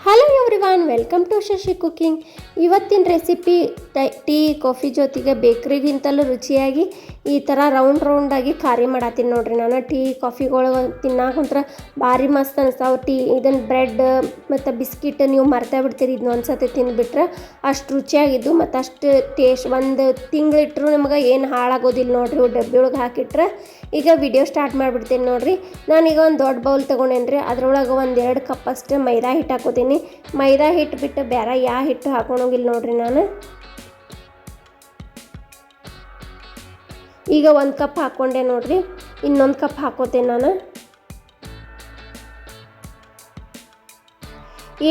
Hello everyone welcome to Shashi cooking ಇವತ್ತಿನ recipe tea coffee ಜೊತೆಗೆ ಬೇಕ್ರಿಗಿಂತಲೂ ರುಚಿಯಾಗಿ ಈ ಥರ ರೌಂಡ್ ರೌಂಡಾಗಿ ಖಾರಿ ಮಾಡತ್ತೀನಿ ನೋಡ್ರಿ ನಾನು. ಟೀ ಕಾಫಿಗಳು ತಿನ್ನಾಕಂತ್ರ ಭಾರಿ ಮಸ್ತ್ ಅನಿಸ್ತಾವೆ. ಟೀ ಇದನ್ನು ಬ್ರೆಡ್ ಮತ್ತು ಬಿಸ್ಕಿಟ್ ನೀವು ಮರ್ತೇ ಬಿಡ್ತೀರಿ. ಇದನ್ನ ಒಂದ್ಸತಿ ತಿಂದುಬಿಟ್ರೆ ಅಷ್ಟು ರುಚಿಯಾಗಿದ್ದು ಮತ್ತು ಅಷ್ಟು ಟೇಸ್ಟ್ ಒಂದು ತಿಂಗಳಿಟ್ರು ನಿಮ್ಗೆ ಏನು ಹಾಳಾಗೋದಿಲ್ಲ ನೋಡ್ರಿ. ಡಬ್ಬಿ ಒಳಗೆ ಹಾಕಿಟ್ರೆ ಈಗ ವಿಡಿಯೋ ಸ್ಟಾರ್ಟ್ ಮಾಡಿಬಿಡ್ತೀನಿ ನೋಡ್ರಿ. ನಾನೀಗ ಒಂದು ದೊಡ್ಡ ಬೌಲ್ ತೊಗೊಂಡೇನಿ ರೀ ಅದ್ರೊಳಗೆ ಒಂದು ಎರಡು ಕಪ್ ಅಷ್ಟು ಮೈದಾ ಹಿಟ್ಟು ಹಾಕೋತೀನಿ. ಮೈದಾ ಹಿಟ್ಟು ಬಿಟ್ಟು ಬೇರೆ ಯಾವ ಹಿಟ್ಟು ಹಾಕೊಂಡೋಗಿಲ್ಲ ನೋಡ್ರಿ ನಾನು. ಈಗ ಒಂದು ಕಪ್ ಹಾಕ್ಕೊಂಡೆ ನೋಡ್ರಿ. ಇನ್ನೊಂದು ಕಪ್ ಹಾಕೋತೇನೆ ನಾನು.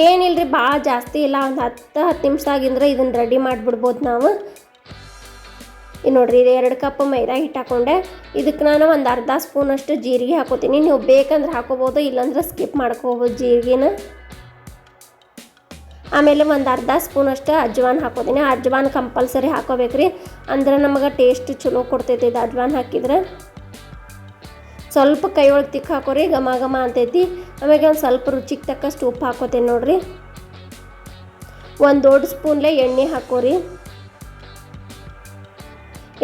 ಏನಿಲ್ರಿ ಭಾಳ ಜಾಸ್ತಿ ಇಲ್ಲ, ಒಂದು ಹತ್ತು ಹತ್ತು ನಿಮಿಷದಾಗಿಂದ್ರೆ ಇದನ್ನು ರೆಡಿ ಮಾಡಿಬಿಡ್ಬೋದು ನಾವು. ಇದು ನೋಡ್ರಿ, ಇದು ಎರಡು ಕಪ್ ಮೈದಾ ಹಿಟ್ಟು ಹಾಕೊಂಡೆ. ಇದಕ್ಕೆ ನಾನು ಒಂದು ಅರ್ಧ ಸ್ಪೂನಷ್ಟು ಜೀರಿಗೆ ಹಾಕೋತೀನಿ. ನೀವು ಬೇಕಂದ್ರೆ ಹಾಕೋಬೋದು, ಇಲ್ಲಾಂದ್ರೆ ಸ್ಕಿಪ್ ಮಾಡ್ಕೋಬೋದು ಜೀರಿಗೆನ. ಆಮೇಲೆ ಒಂದು ಅರ್ಧ ಸ್ಪೂನ್ ಅಷ್ಟು ಅಜ್ವಾನ್ ಹಾಕೋತೀನಿ ಅಜ್ವಾನ್ ಕಂಪಲ್ಸರಿ ಹಾಕೋಬೇಕ್ರಿ. ಅಂದ್ರೆ ನಮಗೆ ಟೇಸ್ಟ್ ಚಲೋ ಕೊಡ್ತೈತಿ ಇದು ಅಜ್ವಾನ್ ಹಾಕಿದ್ರೆ. ಸ್ವಲ್ಪ ಕೈ ಒಳಗೆ ತಿಕ್ಕ ಹಾಕೋರಿ, ಘಮ ಘಮ ಅಂತೈತಿ. ಆಮೇಲೆ ಒಂದು ಸ್ವಲ್ಪ ರುಚಿಗೆ ತಕ್ಕಷ್ಟು ಉಪ್ಪು ಹಾಕೋತೀನಿ ನೋಡಿರಿ. ಒಂದು ದೊಡ್ಡ ಸ್ಪೂನ್ಲೆ ಎಣ್ಣೆ ಹಾಕೋರಿ.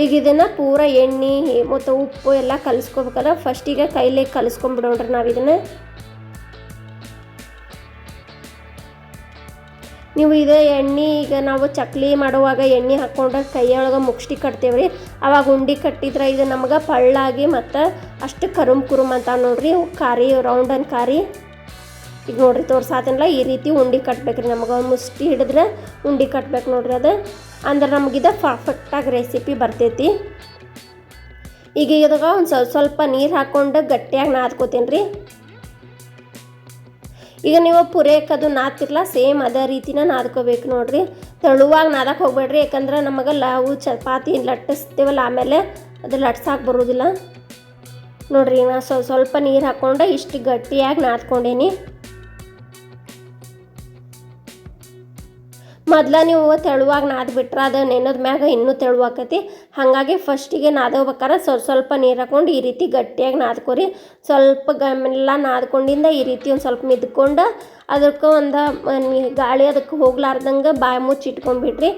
ಈಗ ಇದನ್ನು ಪೂರ ಎಣ್ಣೆ, ಮತ್ತು ಉಪ್ಪು ಎಲ್ಲ ಕಲಿಸ್ಕೋಬೇಕಲ್ಲ ಫಸ್ಟಿಗೆ ಕೈಲೇ ಕಲಿಸ್ಕೊಂಬಿಡೋಣ್ರಿ ನಾವು ಇದನ್ನು. ನೀವು ಇದೇ ಎಣ್ಣೆ ಈಗ ನಾವು ಚಕ್ಲಿ ಮಾಡುವಾಗ ಎಣ್ಣೆ ಹಾಕ್ಕೊಂಡ್ರೆ ಕೈಯೊಳಗೆ ಮುಗ್ಸ್ಟಿ ಕಟ್ತೇವೆ ರೀ ಅವಾಗ ಉಂಡೆ ಕಟ್ಟಿದ್ರೆ ಇದು ನಮ್ಗೆ ಪಳ್ಳಾಗಿ ಮತ್ತು ಅಷ್ಟು ಕರುಮ್ ಕುರುಮ್ ಅಂತ ನೋಡ್ರಿ. ಖಾರಿ ರೌಂಡನ್ ಖಾರಿ. ಈಗ ನೋಡ್ರಿ ತೋರ್ಸಾತನಲ್ಲ, ಈ ರೀತಿ ಉಂಡೆ ಕಟ್ಬೇಕ್ರಿ ನಮಗೆ. ಮುಷ್ಟಿ ಹಿಡಿದ್ರೆ ಉಂಡೆ ಕಟ್ಬೇಕು ನೋಡ್ರಿ ಅದು. ಅಂದ್ರೆ ನಮಗಿದ ಪರ್ಫೆಕ್ಟಾಗಿ ರೆಸಿಪಿ ಬರ್ತೈತಿ. ಈಗ ಇದಾಗ ಒಂದು ಸ್ವಲ್ಪ ಸ್ವಲ್ಪ ನೀರು ಹಾಕ್ಕೊಂಡು ಗಟ್ಟಿಯಾಗಿ ನಾದ್ಕೋತೀನಿ ರೀ ಈಗ ನೀವು ಪುರೇಕದು ನಾದ್ತಿರ್ಲ ಸೇಮ್ ಅದೇ ರೀತಿನ ನಾದ್ಕೋಬೇಕು ನೋಡ್ರಿ. ತೆಳುವಾಗಿ ನಾದಕ್ಕೆ ಹೋಗ್ಬೇಡ್ರಿ, ಯಾಕಂದ್ರೆ ನಮಗೆ ನಾವು ಚಪಾತಿ ಲಟ್ಟಿಸ್ತೀವಲ್ಲ, ಆಮೇಲೆ ಅದು ಲಟ್ಸಕ್ಕೆ ಬರೋದಿಲ್ಲ. ನೋಡ್ರಿ ನಾನು ಸ್ವಲ್ಪ ಸ್ವಲ್ಪ ನೀರು ಹಾಕ್ಕೊಂಡು ಇಷ್ಟು ಗಟ್ಟಿಯಾಗಿ ನಾದ್ಕೊಂಡೇನಿ. ಮೊದ್ಲ ನೀವು ತೆಳುವಾಗಿ ನಾದ್ಬಿಟ್ರೆ ಅದು ನೆನದ ಮ್ಯಾಗ ಇನ್ನೂ ತೆಳುವಾಕತಿ. ಹಾಗಾಗಿ ಫಸ್ಟಿಗೆ ನಾದೋಬೇಕಾರೆ ಸ್ವಲ್ಪ ಸ್ವಲ್ಪ ನೀರು ಹಾಕೊಂಡು ಈ ರೀತಿ ಗಟ್ಟಿಯಾಗಿ ನಾದ್ಕೊರಿ. ಸ್ವಲ್ಪ ಗಮೆಲ್ಲ ನಾದ್ಕೊಂಡಿಂದ ಈ ರೀತಿ ಒಂದು ಸ್ವಲ್ಪ ಮಿದ್ಕೊಂಡು ಅದಕ್ಕೆ ಒಂದು ಗಾಳಿ ಅದಕ್ಕೆ ಹೋಗ್ಲಾರ್ದಂಗೆ ಬಾಯಿ ಮುಚ್ಚಿ ಇಟ್ಕೊಂಡ್ಬಿಟ್ರಿ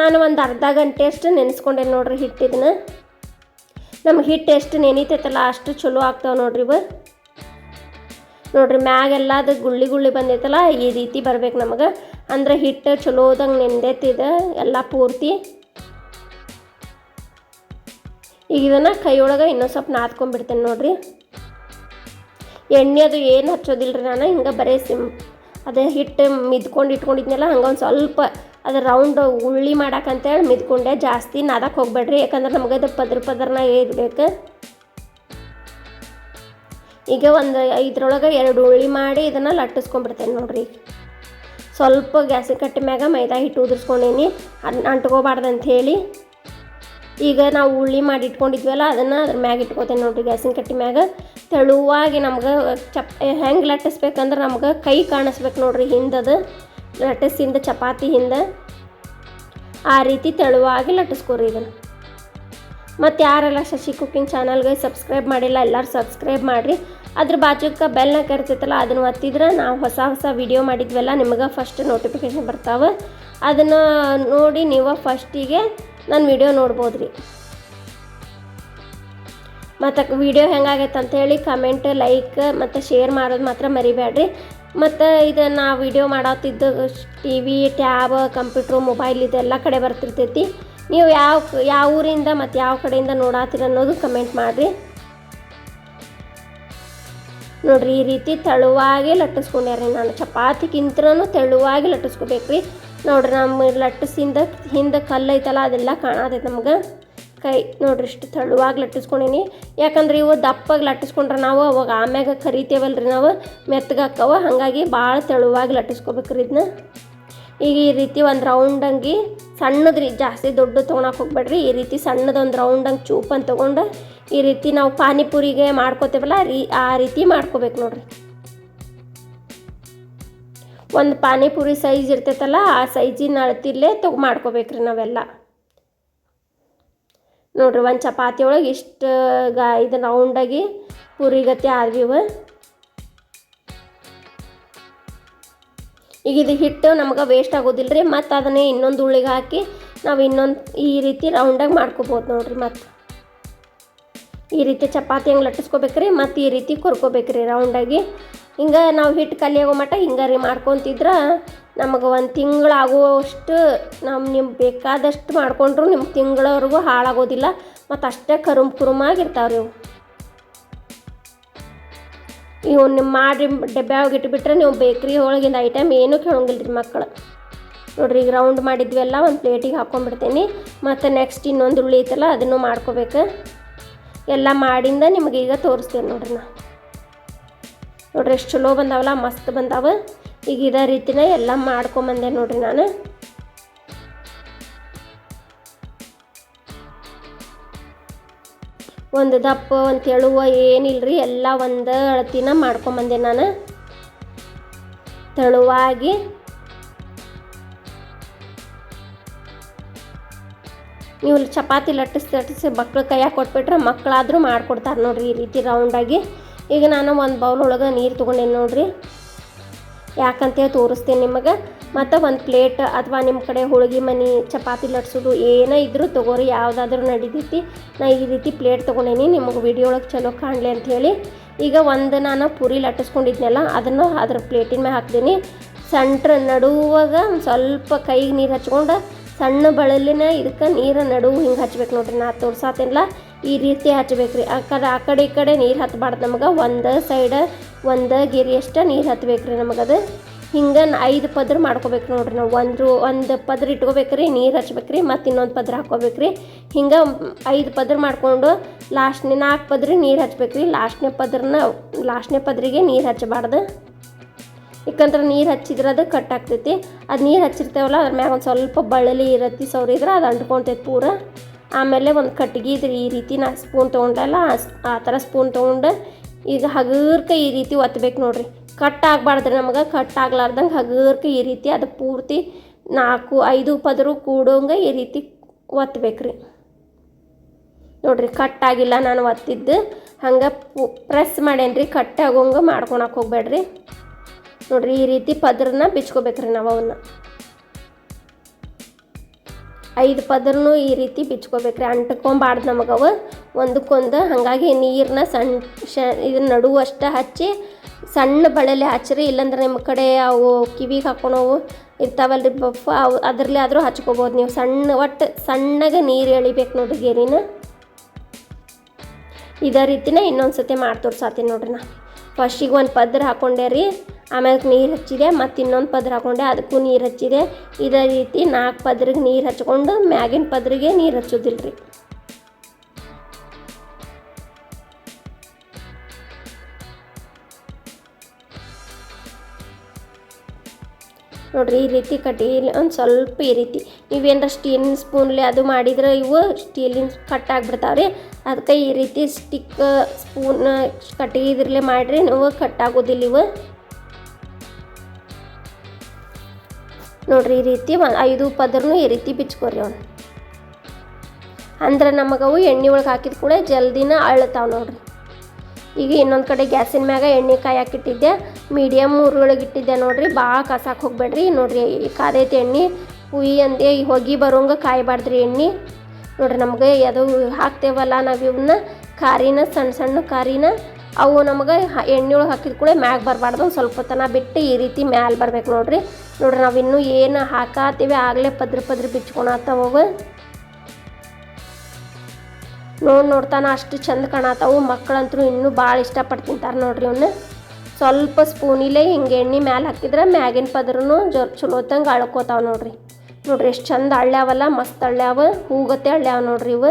ನಾನು ಒಂದು ಅರ್ಧ ಗಂಟೆ ಅಷ್ಟು ನೆನೆಸ್ಕೊಂಡೆ ನೋಡ್ರಿ ಹಿಟ್ಟಿದನ್ನ ನಮ್ಗೆ ಹಿಟ್ಟು ಎಷ್ಟು ನೆನೀತೈತಲ್ಲ ಅಷ್ಟು ಚಲೋ ಆಗ್ತಾವೆ ನೋಡ್ರಿ ಇವು. ನೋಡ್ರಿ ಮ್ಯಾಗೆಲ್ಲ ಅದು ಗುಳ್ಳಿ ಗುಳ್ಳಿ ಬಂದೈತಲ್ಲ ಈ ರೀತಿ ಬರ್ಬೇಕು ನಮಗೆ. ಅಂದ್ರೆ ಹಿಟ್ಟು ಚಲೋದಂಗೆ ನೆಂದೆತ್ತಿದೆ ಎಲ್ಲ ಪೂರ್ತಿ. ಈಗ ಇದನ್ನು ಕೈಯೊಳಗೆ ಇನ್ನೊಂದು ಸ್ವಲ್ಪ ನಾದ್ಕೊಂಡ್ಬಿಡ್ತೇನೆ ನೋಡಿರಿ. ಎಣ್ಣೆ ಅದು ಏನು ಹಚ್ಚೋದಿಲ್ಲ ನಾನು, ಹಿಂಗೆ ಬರೀ ಸಿಮ್ ಅದೇ ಹಿಟ್ಟು ಮಿದ್ಕೊಂಡು ಇಟ್ಕೊಂಡಿದ್ನಲ್ಲ, ಹಂಗೆ ಒಂದು ಸ್ವಲ್ಪ ಅದು ರೌಂಡ್ ಉಳ್ಳಿ ಮಾಡಕ್ಕಂತೇಳಿ ಮಿದ್ಕೊಂಡೆ, ಜಾಸ್ತಿ ನಾದಕ್ಕೆ ಹೋಗ್ಬೇಡ್ರಿ, ಯಾಕಂದ್ರೆ ನಮಗೆ ಅದು ಪದ್ರ ಪದರ್ನ ಇರ್ಬೇಕು. ಈಗ ಒಂದು ಇದ್ರೊಳಗೆ ಎರಡು ಉಳ್ಳಿ ಮಾಡಿ ಇದನ್ನು ಲಟ್ಟಿಸ್ಕೊಂಡ್ಬಿಡ್ತೇನೆ ನೋಡ್ರಿ. ಸ್ವಲ್ಪ ಗ್ಯಾಸಿಗೆ ಕಟ್ಟಿ ಮ್ಯಾಗ ಮೈದಾ ಹಿಟ್ಟು ಉದುರ್ಸ್ಕೊಂಡೇನಿ. ಅದನ್ನ ಅಂಟ್ಕೋಬಾರ್ದು ಅಂಥೇಳಿ ಈಗ ನಾವು ಉಳ್ಳಿ ಮಾಡಿ ಇಟ್ಕೊಂಡಿದ್ವಲ್ಲ, ಅದನ್ನು ಅದ್ರ ಮ್ಯಾಗ ಇಟ್ಕೋತೇನೆ ನೋಡಿರಿ ಗ್ಯಾಸಿನ ಕಟ್ಟಿ ಮ್ಯಾಗ. ತೆಳುವಾಗಿ ನಮ್ಗೆ ಚಪ್ ಹೆಂಗೆ ಲಟ್ಟಿಸ್ಬೇಕಂದ್ರೆ ನಮ್ಗೆ ಕೈ ಕಾಣಿಸ್ಬೇಕು ನೋಡ್ರಿ ಹಿಂದದು ಲಟ್ಟಿಸಿಂದ ಚಪಾತಿ ಹಿಂದೆ. ಆ ರೀತಿ ತೆಳುವಾಗಿ ಲಟ್ಟಿಸ್ಕೊರಿ ಇದನ್ನು. ಮತ್ತು ಯಾರೆಲ್ಲ ಶಶಿ ಕುಕ್ಕಿಂಗ್ ಚಾನಲ್ಗೆ ಸಬ್ಸ್ಕ್ರೈಬ್ ಮಾಡಿಲ್ಲ, ಎಲ್ಲರೂ ಸಬ್ಸ್ಕ್ರೈಬ್ ಮಾಡಿರಿ. ಅದ್ರ ಬಾಜುಕ್ಕೆ ಬೆಲ್ನ ಕರಿತೈತಲ್ಲ ಅದನ್ನು ಒತ್ತಿದ್ರೆ ನಾವು ಹೊಸ ಹೊಸ ವಿಡಿಯೋ ಮಾಡಿದ್ವಲ್ಲ, ನಿಮಗೆ ಫಸ್ಟ್ ನೋಟಿಫಿಕೇಶನ್ ಬರ್ತಾವೆ. ಅದನ್ನು ನೋಡಿ ನೀವು ಫಸ್ಟಿಗೆ ನನ್ನ ವಿಡಿಯೋ ನೋಡ್ಬೋದು ರೀ ಮತ್ತು ವಿಡಿಯೋ ಹೆಂಗಾಗೈತೆ ಅಂತೇಳಿ ಕಮೆಂಟ್ ಲೈಕ್ ಮತ್ತು ಶೇರ್ ಮಾಡೋದು ಮಾತ್ರ ಮರಿಬೇಡ್ರಿ ಮತ್ತು ಇದು ನಾವು video ಮಾಡತ್ತಿದ್ದು T V tab computer mobile ಇದೆಲ್ಲ ಕಡೆ ಬರ್ತಿರ್ತೈತಿ. ನೀವು ಯಾವ ಯಾವ ಊರಿಂದ ಮತ್ತು ಯಾವ ಕಡೆಯಿಂದ ನೋಡಾತೀರ ಅನ್ನೋದು ಕಮೆಂಟ್ ಮಾಡಿರಿ. ನೋಡ್ರಿ, ಈ ರೀತಿ ತೆಳುವಾಗಿ ಲಟ್ಟಿಸ್ಕೊಂಡ್ಯಾರಿ ನಾನು. ಚಪಾತಿಗಿಂತನೂ ತೆಳುವಾಗಿ ಲಟ್ಟಿಸ್ಕೋಬೇಕು ರೀ ನೋಡ್ರಿ, ನಮ್ಮ ಲಟ್ಟಿಸಿಂದ ಹಿಂದೆ ಕಲ್ಲು ಐತಲ್ಲ, ಅದೆಲ್ಲ ಕಾಣತೈತೆ ನಮ್ಗೆ. ಕೈ ನೋಡ್ರಿ, ಇಷ್ಟು ತೆಳುವಾಗಿ ಲಟ್ಟಿಸ್ಕೊಂಡೀನಿ. ಯಾಕಂದ್ರೆ ಇವು ದಪ್ಪಾಗಿ ಲಟ್ಟಿಸ್ಕೊಂಡ್ರೆ ನಾವು ಅವಾಗ ಆಮ್ಯಾಗ ಕರಿತೇವಲ್ಲ ರೀ ನಾವು ಮೆತ್ತಗಾಕವ ಹಾಗಾಗಿ ಭಾಳ ತೆಳುವಾಗಿ ಲಟ್ಟಿಸ್ಕೋಬೇಕ್ರಿ ಇದನ್ನ ಈಗ ಈ ರೀತಿ ಒಂದು ರೌಂಡಂಗಿ ಸಣ್ಣದ್ರಿ, ಜಾಸ್ತಿ ದೊಡ್ಡ ತೊಗೊಳಕ್ಕೆ ಹೋಗ್ಬೇಡ್ರಿ. ಈ ರೀತಿ ಸಣ್ಣದೊಂದು ರೌಂಡಂಗೆ ಚೂಪನ್ ತೊಗೊಂಡು ಈ ರೀತಿ ನಾವು ಪಾನಿಪುರಿಗೆ ಮಾಡ್ಕೋತೇವಲ್ಲ, ರೀ, ಆ ರೀತಿ ಮಾಡ್ಕೋಬೇಕು ನೋಡ್ರಿ. ಒಂದು ಪಾನಿಪುರಿ ಸೈಜ್ ಇರ್ತೈತಲ್ಲ, ಆ ಸೈಜಿನ ಅಳತಿಲ್ಲೇ ತೊಗೊ ಮಾಡ್ಕೋಬೇಕ್ರಿ ನಾವೆಲ್ಲ. ನೋಡ್ರಿ, ಒಂದು ಚಪಾತಿ ಒಳಗೆ ಇಷ್ಟು, ಗಾ, ಇದು ರೌಂಡಾಗಿ ಆದ್ವಿ ಇವು ಈಗ ಇದು ಹಿಟ್ಟು ನಮ್ಗೆ ವೇಸ್ಟ್ ಆಗೋದಿಲ್ಲ ರೀ ಮತ್ತು ಅದನ್ನೇ ಇನ್ನೊಂದು ಉಳ್ಳಿಗೆ ಹಾಕಿ ನಾವು ಇನ್ನೊಂದು ಈ ರೀತಿ ರೌಂಡಾಗಿ ಮಾಡ್ಕೋಬೋದು ನೋಡ್ರಿ ಮತ್ತು. ಈ ರೀತಿ ಚಪಾತಿ ಹಂಗೆ ಲಟ್ಟಿಸ್ಕೋಬೇಕ್ರಿ, ಮತ್ತು ಈ ರೀತಿ ಕೊರ್ಕೋಬೇಕ್ರಿ ರೌಂಡಾಗಿ ಹಿಂಗೆ ನಾವು ಹಿಟ್ಟು ಕಲಿಯೋ ಮಟ್ಟ ಹಿಂಗೆ ರೀ ಮಾಡ್ಕೊತಿದ್ರೆ ನಮಗೆ ಒಂದು ತಿಂಗಳಾಗುವಷ್ಟು ನಾವು ನಿಮ್ಗೆ ಬೇಕಾದಷ್ಟು ಮಾಡಿಕೊಂಡ್ರು ನಿಮ್ಮ ತಿಂಗಳವರೆಗೂ ಹಾಳಾಗೋದಿಲ್ಲ, ಮತ್ತು ಅಷ್ಟೇ ಕರುಮ್ ಕುರುಮಾಗಿರ್ತಾವೆ ರೀ ಇವು. ಇವು ನಿಮ್ಮ ಮಾಡಿ ಡಬ್ಬ್ಯಾಗ ಇಟ್ಬಿಟ್ರೆ ನೀವು ಬೇಕ್ರಿ ಒಳಗಿಂದ ಐಟಮ್ ಏನೂ ಕೇಳೋಂಗಿಲ್ಲ ರೀ ಮಕ್ಕಳು ನೋಡ್ರಿ ಈಗ ರೌಂಡ್ ಮಾಡಿದ್ವೆಲ್ಲ ಒಂದು ಪ್ಲೇಟಿಗೆ ಹಾಕ್ಕೊಂಡ್ಬಿಡ್ತೀನಿ ಮತ್ತು ನೆಕ್ಸ್ಟ್ ಇನ್ನೊಂದು ಉಳಿ ಐತಲ್ಲ, ಅದನ್ನು ಮಾಡ್ಕೋಬೇಕು. ಎಲ್ಲ ಮಾಡಿಂದ ನಿಮಗೆ ಈಗ ತೋರಿಸ್ತೀನಿ ನೋಡ್ರಿ ನಾ. ನೋಡ್ರಿ ಎಷ್ಟು ಚಲೋ ಬಂದಾವಲ್ಲ, ಮಸ್ತ್ ಬಂದಾವ. ಈಗ ಇದೇ ರೀತಿನ ಎಲ್ಲ ಮಾಡ್ಕೊಂಬಂದೆ ನೋಡ್ರಿ ನಾನು. ಒಂದು ದಪ್ಪ, ಒಂದು ತೆಳುವ, ಏನಿಲ್ರಿ, ಎಲ್ಲ ಒಂದು ಅಳತಿನ ಮಾಡ್ಕೊಂಬಂದೆ ನಾನು. ತೆಳುವಾಗಿ ನೀವು ಚಪಾತಿ ಲಟ್ಟಿಸಿ ಲಟ್ಟಿಸಿ ಮಕ್ಳು ಕೈಯಾಗ ಕೊಟ್ಬಿಟ್ರೆ ಮಕ್ಕಳಾದರೂ ಮಾಡಿಕೊಡ್ತಾರೆ ನೋಡಿರಿ ಈ ರೀತಿ ರೌಂಡಾಗಿ ಈಗ ನಾನು ಒಂದು ಬೌಲ್ ಒಳಗೆ ನೀರು ತೊಗೊಂಡೇನಿ ನೋಡ್ರಿ? ಯಾಕಂತೇಳಿ ತೋರಿಸ್ತೀನಿ ನಿಮಗೆ. ಮತ್ತು ಒಂದು ಪ್ಲೇಟ್ ಅಥವಾ ನಿಮ್ಮ ಕಡೆ ಹೋಳಿಗೆ ಮನೆ ಚಪಾತಿ ಲಟ್ಸೋದು ಏನೇ ಇದ್ದರೂ ತೊಗೋರಿ, ಯಾವುದಾದ್ರೂ ನಡೀತೈತಿ. ನಾ ಈ ರೀತಿ ಪ್ಲೇಟ್ ತೊಗೊಂಡೇನಿ, ನಿಮಗೆ ವಿಡಿಯೋ ಒಳಗೆ ಚಲೋ ಕಾಣಲಿ ಅಂಥೇಳಿ ಈಗ ಒಂದು ನಾನು ಪೂರಿ ಲಟ್ಟಿಸ್ಕೊಂಡಿದ್ನಲ್ಲ, ಅದನ್ನು ಅದ್ರ ಪ್ಲೇಟಿನ ಮೇಲೆ ಹಾಕ್ತೀನಿ ಸೆಂಟ್ರ್ ನಡುವಾಗ ಸ್ವಲ್ಪ ಕೈಗೆ ನೀರು ಹಚ್ಕೊಂಡು ಸಣ್ಣ ಬಳಲಿನ ಇದಕ್ಕೆ ನೀರು ನಡುವು ಹಿಂಗೆ ಹಚ್ಬೇಕು ನೋಡ್ರಿ. ನಾ ತೋರ್ಸಾತಿಲ್ಲ ಈ ರೀತಿ ಹಚ್ಬೇಕು ರೀ ಆ ಕಡೆ ಆ ಕಡೆ, ಈ ಕಡೆ ನೀರು ಹತ್ಬಾರ್ದು ನಮಗೆ. ಒಂದು ಸೈಡ್ ಒಂದು ಗಿರಿ ನೀರು ಹತ್ಬೇಕು ರೀ ನಮಗದು. ಹಿಂಗೆ ಐದು ಪದ್ರ ಮಾಡ್ಕೋಬೇಕು ನೋಡ್ರಿ ನಾವು. ಒಂದು ಒಂದು ಪದ್ರ ಇಟ್ಕೋಬೇಕು ರೀ ನೀರು ಹಚ್ಬೇಕು ರೀ ಮತ್ತು ಇನ್ನೊಂದು ಪದ್ರ ಹಾಕೋಬೇಕು ರೀ ಹಿಂಗೆ ಐದು ಪದ್ರ ಮಾಡ್ಕೊಂಡು ಲಾಸ್ಟ್ನೇ ನಾಲ್ಕು ಪದ್ರ ನೀರು ಹಚ್ಬೇಕು ರೀ ಲಾಸ್ಟ್ನೇ ಪದ್ರನ, ಲಾಸ್ಟ್ನೇ ಪದ್ರಿಗೆ ನೀರು ಹಚ್ಚಬಾರ್ದು. ಯಾಕಂದ್ರೆ ನೀರು ಹಚ್ಚಿದ್ರೆ ಅದು ಕಟ್ ಆಗ್ತೈತಿ. ಅದು ನೀರು ಹಚ್ಚಿರ್ತೇವಲ್ಲ, ಅದ್ರ ಮ್ಯಾಗ ಒಂದು ಸ್ವಲ್ಪ ಬಳ್ಳಲಿ ಇರತ್ತಿ ಸೌರಿದ್ರೆ ಅದು ಅಂಟ್ಕೊತೈತಿ ಪೂರ. ಆಮೇಲೆ ಒಂದು ಕಟ್ಟಿಗೆ ಇದ್ರೆ ಈ ರೀತಿ ನಾ ಸ್ಪೂನ್ ತೊಗೊಂಡಲ್ಲ, ಆ ಥರ ಸ್ಪೂನ್ ತೊಗೊಂಡು ಈಗ ಹಗರ್ಕ ಈ ರೀತಿ ಒತ್ತಬೇಕು ನೋಡ್ರಿ. ಕಟ್ ಆಗಬಾರ್ದ್ರಿ ನಮಗೆ ಕಟ್ ಆಗ್ಲಾರ್ದಂಗೆ ಹಗರ್ಕ ಈ ರೀತಿ ಅದು ಪೂರ್ತಿ ನಾಲ್ಕು, ಐದು ಪದರು ಕೂಡೋಂಗೆ ಈ ರೀತಿ ಒತ್ತಬೇಕ್ರಿ ನೋಡ್ರಿ ಕಟ್ ಆಗಿಲ್ಲ ನಾನು ಒತ್ತಿದ್ದು. ಹಂಗೆ ಪ್ರೆಸ್ ಮಾಡೇನ್ರಿ ಕಟ್ ಆಗೋಂಗೆ ಮಾಡ್ಕೊಳಕ್ಕೆ ಹೋಗ್ಬೇಡ್ರಿ. ನೋಡ್ರಿ, ಈ ರೀತಿ ಪದರನ್ನ ಬಿಚ್ಕೋಬೇಕ್ರಿ ನಾವು ಅವನ್ನ. ಐದು ಪದರನು ಈ ರೀತಿ ಬಿಚ್ಕೋಬೇಕ್ರಿ, ಅಂಟ್ಕೊಂಬಾರ್ದು ನಮಗವು ಒಂದಕ್ಕೊಂದು ಹಾಗಾಗಿ ನೀರನ್ನ ಸಣ್ಣ ಶ ಇದನ್ನ ನಡುವು ಅಷ್ಟೇ ಹಚ್ಚಿ, ಸಣ್ಣ ಬಳೆಲೆ ಹಚ್ಚಿರಿ ಇಲ್ಲಾಂದ್ರೆ ನಿಮ್ಮ ಕಡೆ ಅವು ಕಿವಿಗೆ ಹಾಕೊಳವು ಇರ್ತಾವಲ್ರಿ ಬಫ್ ಅವು ಅದರಲ್ಲಿ ಆದರೂ ಹಚ್ಕೋಬೋದು ನೀವು. ಸಣ್ಣ, ಒಟ್ಟು ಸಣ್ಣಗೆ ನೀರು ಎಳಿಬೇಕು ನೋಡ್ರಿ ಗೆರಿನ. ಇದೇ ರೀತಿನ ಇನ್ನೊಂದು ಸತಿ ಮಾಡಿ ತೋರ್ಸಾತೀನಿ ನೋಡ್ರಿ ನಾ. ಫಸ್ಟಿಗೆ ಒಂದು ಪದ್ರ ಹಾಕೊಂಡೆ ರೀ ಆಮೇಲೆ ನೀರು ಹಚ್ಚಿದೆ, ಮತ್ತು ಇನ್ನೊಂದು ಪದ್ರ ಹಾಕೊಂಡೆ, ಅದಕ್ಕೂ ನೀರು ಹಚ್ಚಿದೆ. ಇದೇ ರೀತಿ ನಾಲ್ಕು ಪದ್ರಿಗೆ ನೀರು ಹಚ್ಕೊಂಡು ಮ್ಯಾಗಿನ ಪದ್ರಿಗೆ ನೀರು ಹಚ್ಚೋದಿಲ್ಲ ರೀ ನೋಡ್ರಿ, ಈ ರೀತಿ ಕಟ್ಟಿ ಒಂದು ಸ್ವಲ್ಪ ಈ ರೀತಿ. ನೀವೇನಾರ ಸ್ಟೀಲಿನ ಸ್ಪೂನ್ಲಿ ಅದು ಮಾಡಿದ್ರೆ ಇವು ಸ್ಟೀಲಿನ ಕಟ್ ಆಗಿಬಿಡ್ತಾವೆ ರೀ ಅದಕ್ಕೆ ಈ ರೀತಿ ಸ್ಟಿಕ್ ಸ್ಪೂನ್ ಕಟ್ಟಿಗೆ ಇದ್ರಲ್ಲೇ ಮಾಡಿರಿ ನೀವು ಕಟ್ ಆಗೋದಿಲ್ಲ ಇವು. ನೋಡ್ರಿ, ಈ ರೀತಿ ಐದು ಪದರ್ನು ಈ ರೀತಿ ಬಿಚ್ಕೋರಿ ಅವ್ನು. ಅಂದ್ರೆ ನಮಗವು ಎಣ್ಣೆ ಒಳಗೆ ಹಾಕಿದ ಕೂಡ ಜಲ್ದಿನ ಅಳ್ತಾವೆ ನೋಡ್ರಿ. ಈಗ ಇನ್ನೊಂದು ಕಡೆ ಗ್ಯಾಸಿನ ಮ್ಯಾಗ ಎಣ್ಣೆ ಕಾಯಕ್ಕಿಟ್ಟಿದ್ದೆ ಮೀಡಿಯಮ್ ಊರೊಳಗೆ ಇಟ್ಟಿದ್ದೆ ನೋಡ್ರಿ ಭಾಳ ಕಸಾಕ್ ಹೋಗ್ಬೇಡ್ರಿ. ನೋಡ್ರಿ, ಈ ಕಾದೈತೆ ಎಣ್ಣೆ ಹುಯಿ ಅಂದೆ ಈ ಹೊಗೆ ಬರೋಂಗೆ ಕಾಯಬಾರ್ದ್ರಿ ಎಣ್ಣೆ. ನೋಡ್ರಿ ನಮಗೆ ಅದು ಹಾಕ್ತೇವಲ್ಲ ನಾವು ಇವನ್ನ ಕಾರಿನ ಸಣ್ಣ ಸಣ್ಣ ಕಾರಿನ ಅವು ನಮಗೆ ಎಣ್ಣೆ ಒಳಗೆ ಹಾಕಿದ ಕೂಡ ಮ್ಯಾಗ ಬರಬಾರ್ದು. ಸ್ವಲ್ಪ ತನ ಬಿಟ್ಟು ಈ ರೀತಿ ಮ್ಯಾಲೆ ಬರ್ಬೇಕು ನೋಡ್ರಿ. ನೋಡ್ರಿ, ನಾವು ಇನ್ನೂ ಏನು ಹಾಕಾತೀವಿ ಆಗಲೇ ಪದ್ರ ಪದ್ರ ಬಿಚ್ಕೊಳತ್ತವ ನೋಡಿ ನೋಡ್ತಾನೆ ಅಷ್ಟು ಚಂದ ಕಾಣತ್ತಾವು ಮಕ್ಕಳಂತೂ ಇನ್ನೂ ಭಾಳ ಇಷ್ಟಪಟ್ಟು ತಿಂತಾರೆ ನೋಡ್ರಿ ಅವನ್ನ ಸ್ವಲ್ಪ ಸ್ಪೂನಿಲೇ ಹಿಂಗೆ ಎಣ್ಣೆ ಮ್ಯಾಲೆ ಹಾಕಿದ್ರೆ ಮ್ಯಾಗಿನ ಪದ್ರನು ಜೊ ಚಲೋತ್ತಂಗೆ ಅಳ್ಕೋತಾವೆ ನೋಡ್ರಿ. ನೋಡ್ರಿ, ಎಷ್ಟು ಚಂದ ಅಳ್ಯಾವಲ್ಲ, ಮಸ್ತ್ ಅಳ್ಯಾವ ಹೂಗತ್ತೆ ಅಳ್ಯಾವ ನೋಡ್ರಿ ಇವು.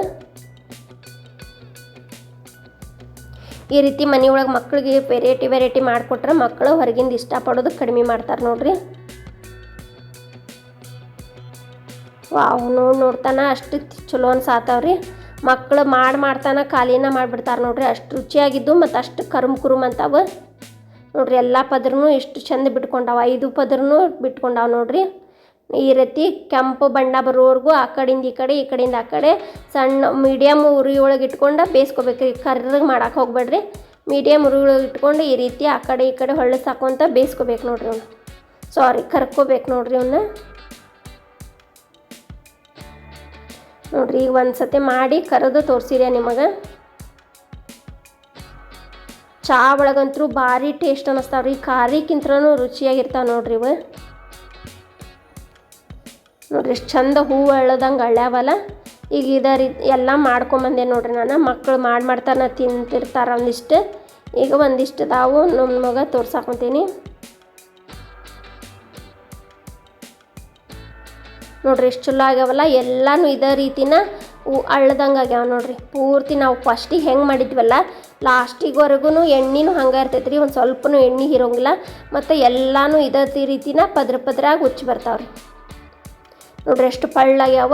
ಈ ರೀತಿ ಮನೆ ಒಳಗೆ ಮಕ್ಕಳಿಗೆ ವೆರೈಟಿ ವೆರೈಟಿ ಮಾಡಿಕೊಟ್ರೆ ಮಕ್ಕಳು ಹೊರಗಿಂದ ಇಷ್ಟಪಡೋದು ಕಡಿಮೆ ಮಾಡ್ತಾರೆ ನೋಡ್ರಿ. ವಾವ್, ನೋಡಿ, ನೋಡ್ತಾನ ಅಷ್ಟು ಚಲೋ ಅನ್ಸಾತಾವ್ರಿ. ಮಕ್ಕಳು ಮಾಡಿ ಮಾಡ್ತಾನ ಖಾಲಿನ ಮಾಡಿಬಿಡ್ತಾರೆ ನೋಡ್ರಿ. ಅಷ್ಟು ರುಚಿಯಾಗಿದ್ದು ಮತ್ತು ಅಷ್ಟು ಕರುಮ್ ಕುರುಮ್ ಅಂತಾವ. ನೋಡ್ರಿ, ಎಲ್ಲ ಪದ್ರೂ ಎಷ್ಟು ಚಂದ ಬಿಟ್ಕೊಂಡಾವ, ಐದು ಪದ್ರೂ ಬಿಟ್ಕೊಂಡಾವ ನೋಡ್ರಿ. ಈ ರೀತಿ ಕೆಂಪು ಬಣ್ಣ ಬರೋವರೆಗೂ ಆ ಕಡೆಯಿಂದ ಈ ಕಡೆ, ಈ ಕಡೆಯಿಂದ ಆ ಕಡೆ ಸಣ್ಣ ಮೀಡಿಯಮ್ ಉರಿ ಒಳಗೆ ಇಟ್ಕೊಂಡು ಬೇಯಿಸ್ಕೋಬೇಕು. ಕರ್ರಗೆ ಮಾಡಕ್ಕೆ ಹೋಗ್ಬೇಡ್ರಿ. ಮೀಡಿಯಮ್ ಉರಿ ಒಳಗೆ ಇಟ್ಕೊಂಡು ಈ ರೀತಿ ಆ ಕಡೆ, ಈ ಕಡೆ ಹೊಳ್ಳಿಸ್ ಹಾಕೊಂತ ಬೇಯಿಸ್ಕೋಬೇಕು ನೋಡ್ರಿ ಅವ್ನು. ಸಾರಿ ಕರ್ಕೋಬೇಕು ನೋಡ್ರಿ ಅವನ್ನ ನೋಡ್ರಿ, ಈಗ ಒಂದು ಸತಿ ಮಾಡಿ ಕರೆದು ತೋರಿಸಿದೆ ನಿಮಗೆ. ಚಹಾ ಒಳಗಂತೂ ಭಾರಿ ಟೇಸ್ಟ್ ಅನ್ನಿಸ್ತಾವ್ರಿ. ಖಾರಿಕ್ಕಿಂತನೂ ರುಚಿಯಾಗಿರ್ತಾವೆ ನೋಡ್ರಿ ಇವು. ನೋಡ್ರಿ, ಎಷ್ಟು ಚಂದ ಹೂವು ಎಳ್ದಂಗೆ ಅಳ್ಯಾವಲ್ಲ ಈಗ ಇದೇ ರೀತಿ ಎಲ್ಲ ಮಾಡ್ಕೊಂಬಂದೆ ನೋಡ್ರಿ ನಾನು. ಮಕ್ಕಳು ಮಾಡಿ ಮಾಡ್ತಾನೆ ತಿಂತಿರ್ತಾರೆ ಒಂದಿಷ್ಟು. ಈಗ ಒಂದಿಷ್ಟು ತಾವು ನಮ್ಮ ಮಗ ತೋರ್ಸಾಕೊಂತೀನಿ. ನೋಡ್ರಿ, ಎಷ್ಟು ಚಲೋ ಆಗ್ಯಾವಲ್ಲ ಎಲ್ಲನೂ ಇದೇ ರೀತಿನ ಹೂ ಅಳ್ದಂಗೆ ಆಗ್ಯಾವ ನೋಡ್ರಿ. ಪೂರ್ತಿ ನಾವು ಫಸ್ಟಿಗೆ ಹೆಂಗೆ ಮಾಡಿದ್ವಲ್ಲ ಲಾಸ್ಟಿಗೆವರೆಗೂ ಎಣ್ಣೆನೂ ಹಂಗೆ ಇರ್ತೈತೆ ರೀ ಒಂದು ಸ್ವಲ್ಪನೂ ಎಣ್ಣೆ ಇರೋಂಗಿಲ್ಲ ಮತ್ತು ಎಲ್ಲನೂ ಇದೇ ರೀತಿನ ಪದ್ರ ಪದ್ರಾಗಿ ಉಚ್ಚಿ ಬರ್ತಾವ್ರಿ. ನೋಡ್ರಿ ಎಷ್ಟು ಪಳ್ಳಾಗ್ಯಾವ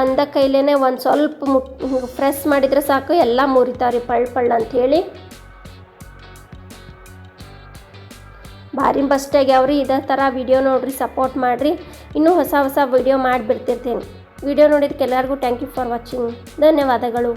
ಒಂದ ಕೈಲೇ ಒಂದು ಸ್ವಲ್ಪ ಮುಟ್ ಪ್ರೆಸ್ ಮಾಡಿದ್ರೆ ಸಾಕು, ಎಲ್ಲ ಮುರಿತಾವ್ರಿ ಪಳ್ಳ ಪಳ್ಳ ಅಂಥೇಳಿ ಭಾರಿ ಬಸ್ಟ್ ಆಗ್ಯಾವ್ರಿ, ಇದೇ ಥರ ವಿಡಿಯೋ ನೋಡಿರಿ ಸಪೋರ್ಟ್ ಮಾಡಿರಿ. ಇನ್ನೂ ಹೊಸ ಹೊಸ ವಿಡಿಯೋ ಮಾಡಿಬಿಡ್ತಿರ್ತೀನಿ. ವಿಡಿಯೋ ನೋಡಿದ್ದಕ್ಕೆ ಎಲ್ಲರಿಗೂ ಥ್ಯಾಂಕ್ ಯು ಫಾರ್ ವಾಚಿಂಗ್ ಧನ್ಯವಾದಗಳು.